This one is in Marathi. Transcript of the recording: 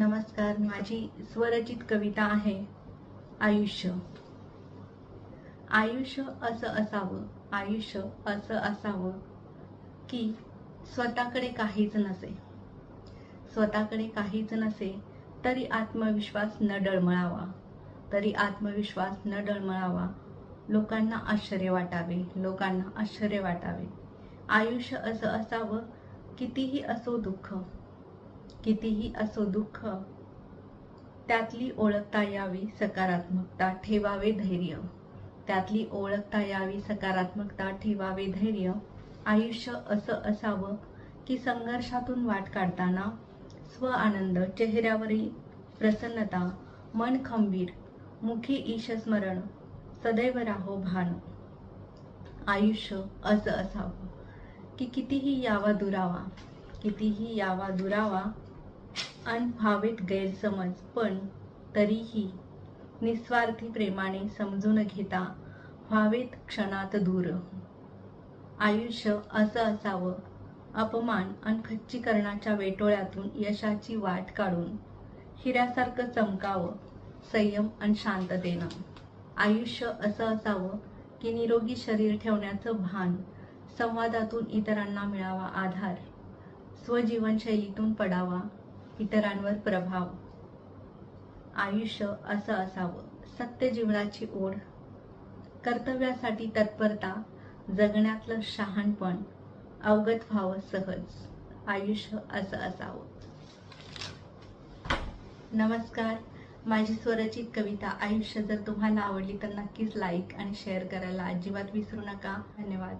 नमस्कार माझी स्वरचित कविता आहे आयुष्य. आयुष्य असं असावं आयुष्य असं असावं की स्वतःकडे काहीच नसे. स्वतःकडे काहीच नसे तरी आत्मविश्वास न डळमळावा. तरी आत्मविश्वास न डळमळावा लोकांना आश्चर्य वाटावे लोकांना आश्चर्य वाटावे. आयुष्य असं असावं कितीही असो दुःख कितीही असो दुःख त्यातली ओळखता यावी सकारात्मकता ठेवावे धैर्य. त्यातली ओळखता यावी सकारात्मकता ठेवावे धैर्य. आयुष्य असं असावं की संघर्षातून वाट काढताना स्व आनंद चेहऱ्यावरील प्रसन्नता मन खंबीर मुखी ईशस्मरण सदैव राहो भान. आयुष्य असं असावं की कितीही यावा दुरावा कितीही यावा दुरावा अन व्हावेत गैरसमज पण तरीही निस्वार्थी प्रेमाने समजून घेता व्हावेत क्षणात दूर. आयुष्य असं असावं अपमान आणि खच्चीकरणाच्या वेटोळ्यातून यशाची वाट काढून हिऱ्यासारखं चमकावं संयम आणि शांततेनं आयुष्य असं असावं की निरोगी शरीर ठेवण्याचं भान संवादातून इतरांना मिळावा आधार स्वजीवनशैलीतून पडावा इतरांवर प्रभाव. आयुष्य असं असावं. सत्य जीवनाची ओढ. कर्तव्यासाठी तत्परता जगण्यातलं शहाणपण अवगत व्हावं सहज. आयुष्य असं असावं. नमस्कार. माझी स्वरचित कविता आयुष्य जर तुम्हाला आवडली तर नक्कीच लाईक आणि शेअर करायला अजिबात विसरू नका. धन्यवाद.